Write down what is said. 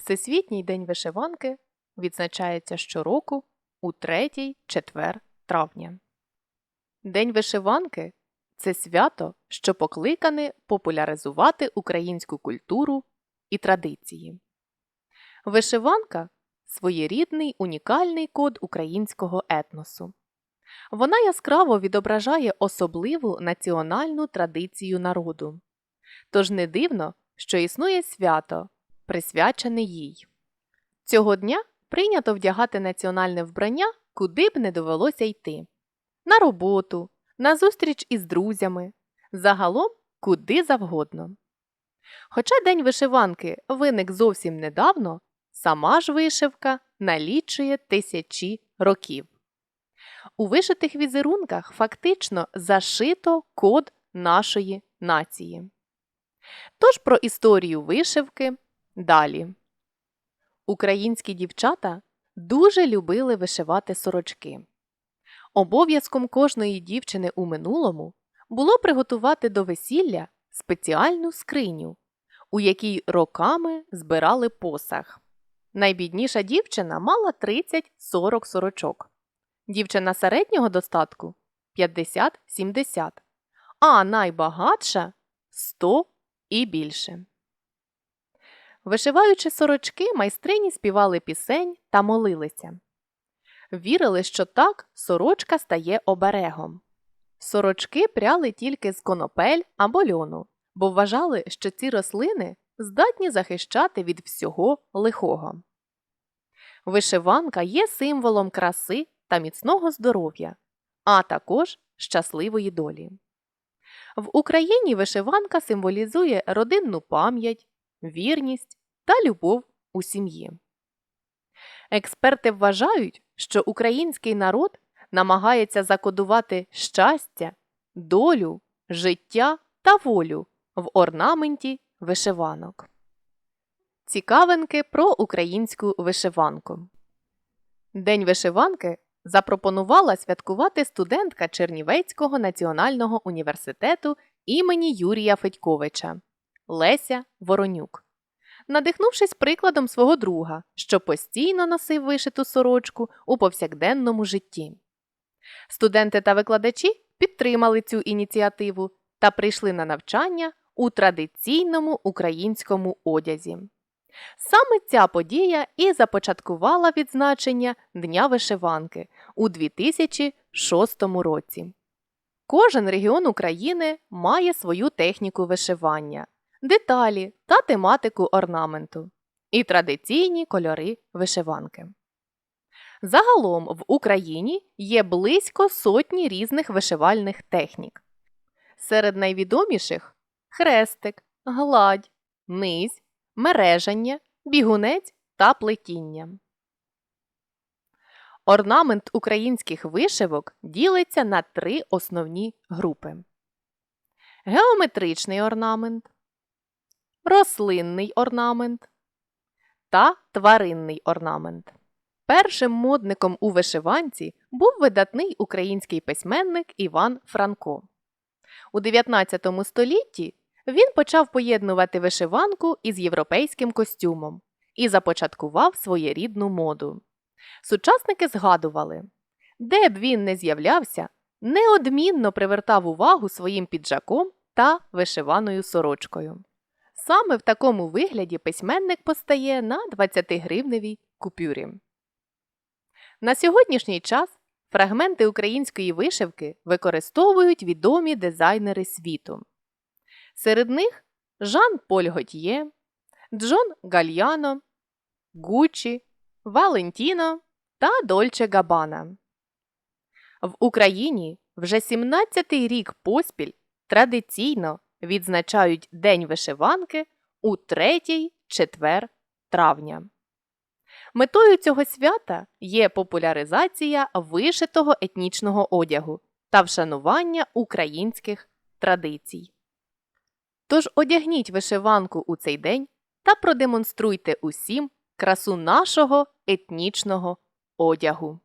Всесвітній день вишиванки відзначається щороку у третій четвер травня. День вишиванки це свято, що покликане популяризувати українську культуру і традиції. Вишиванка своєрідний унікальний код українського етносу. Вона яскраво відображає особливу національну традицію народу. Тож не дивно, що існує свято, присвячене їй. Цього дня прийнято вдягати національне вбрання, куди б не довелося йти на роботу, на зустріч із друзями, загалом куди завгодно. Хоча День вишиванки виник зовсім недавно, сама ж вишивка налічує тисячі років. У вишитих візерунках фактично зашито код нашої нації. Тож про історію вишивки далі. Українські дівчата дуже любили вишивати сорочки. Обов'язком кожної дівчини у минулому було приготувати до весілля спеціальну скриню, у якій роками збирали посаг. Найбідніша дівчина мала 30-40 сорочок, дівчина середнього достатку 50-70, а найбагатша 100 і більше. Вишиваючи сорочки, майстрині співали пісень та молилися. Вірили, що так сорочка стає оберегом. Сорочки пряли тільки з конопель або льону, бо вважали, що ці рослини здатні захищати від всього лихого. Вишиванка є символом краси та міцного здоров'я, а також щасливої долі. В Україні вишиванка символізує родинну пам'ять, вірність та любов у сім'ї. Експерти вважають, що український народ намагається закодувати щастя, долю, життя та волю в орнаменті вишиванок. Цікавинки про українську вишиванку. День вишиванки запропонувала святкувати студентка Чернівецького національного університету імені Юрія Федьковича Леся Воронюк. Надихнувшись прикладом свого друга, що постійно носив вишиту сорочку у повсякденному житті. Студенти та викладачі підтримали цю ініціативу та прийшли на навчання у традиційному українському одязі. Саме ця подія і започаткувала відзначення Дня вишиванки у 2006 році. Кожен регіон України має свою техніку вишивання, деталі та тематику орнаменту і традиційні кольори вишиванки. Загалом в Україні є близько сотні різних вишивальних технік. Серед найвідоміших хрестик, гладь, низь, мережання, бігунець та плетіння. Орнамент українських вишивок ділиться на три основні групи: геометричний орнамент, рослинний орнамент та тваринний орнамент. Першим модником у вишиванці був видатний український письменник Іван Франко. У 19 столітті він почав поєднувати вишиванку із європейським костюмом і започаткував своєрідну моду. Сучасники згадували, де б він не з'являвся, неодмінно привертав увагу своїм піджаком та вишиваною сорочкою. Саме в такому вигляді письменник постає на 20-гривневій купюрі. На сьогоднішній час фрагменти української вишивки використовують відомі дизайнери світу. Серед них Жан Поль Готьє, Джон Гальяно, Гуччі, Валентіно та Дольче Габана. В Україні вже 17-й рік поспіль традиційно відзначають День вишиванки у 3 четвер травня. Метою цього свята є популяризація вишитого етнічного одягу та вшанування українських традицій. Тож одягніть вишиванку у цей день та продемонструйте усім красу нашого етнічного одягу.